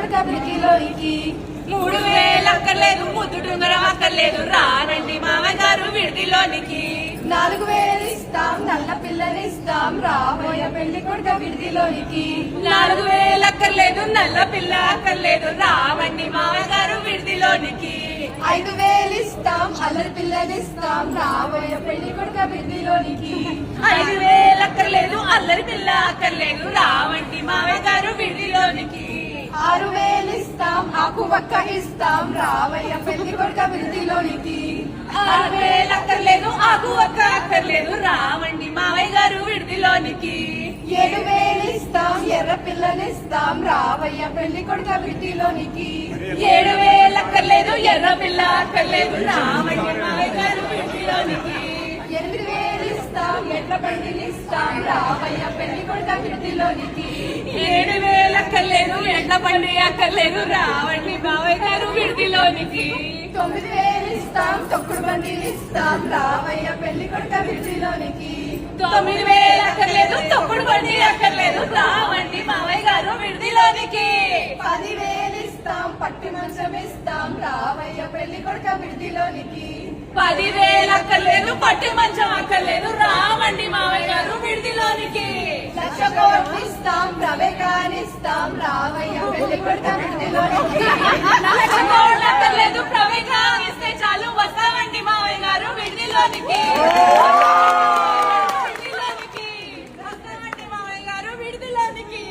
విడిదిలోనికి మూడు వేలు అక్కర్లేదు ముద్దు డుంగరం అక్కర్లేదు రానండి మామయ్య గారు విడిదిలోనికి. నాలుగు వేలు ఇస్తాం నల్ల పిల్లని ఇస్తాం రాబోయే పెళ్ళి కొడుక విడిదిలోనికి. నాలుగు వేలు అక్కర్లేదు నల్ల పిల్ల అక్కర్లేదు రావండి మామయ్య గారు విడిదిలోనికి. ఐదు వేలు ఇస్తాం అల్లరి పిల్లని ఇస్తాం రాబోయే పెళ్ళి కొడుక విడిదిలోనికి. ఐదు వేలు అక్కర్లేదు అల్లరి పిల్ల అక్కర్లేదు ఆకు వక్క ఇస్తాం రావయ్య పెళ్ళి కొడుక విడిదిలోనికి ఆరు వేలు అక్కర్లేదు ఆకు ఒక్క అక్కర్లేదు రావండి మామయ్య గారు విడిదిలోనికి. ఏడు వేలు ఇస్తాం ఎర్ర పిల్లని ఇస్తాం రావయ్య పెళ్ళి కొడుక విడిదిలోనికి ఏడు వేలు అక్కర్లేదు ఎర్ర పిల్ల అక్కర్లేదు రావండి మామయ్య గారు విడిదిలోనికి. ఎనిమిది వేలు ఇస్తాం ఎట్ల బండిని ఇస్తాం రావయ్య పెళ్ళి కొడుక విడిదిలోనికి ఎండ పండి అక్కర్లేదు రావండి మామయ్య గారు విడిదిలోనికి. తొమ్మిది వేలు ఇస్తాం తొక్కుడు బండిని ఇస్తాం రావయ్య పెళ్ళి కొడుక విడిదిలోనికి. తొమ్మిది వేలు అక్కర్లేదు తప్పుడు బండి అక్కర్లేదు రావండి మామయ్య గారు విడిదిలోనికి. పది వేలు ఇస్తాం పట్టి మంచం ఇస్తాం రావయ్య పెళ్ళి కొడుక విడిదిలోనికి. పది వేలు అక్కర్లేదు పట్టి మంచం అక్కర్లేదు రావండి మామయ్య గారు విడిదిలోనికి. లక్ష కోట్లు ఇస్తాం రవే కానిస్తాం చాలు. వస్తామండి మావయ్య గారు. విడిదిలోనికి వస్తామండి మావయ్య గారు. విడిదిలోనికి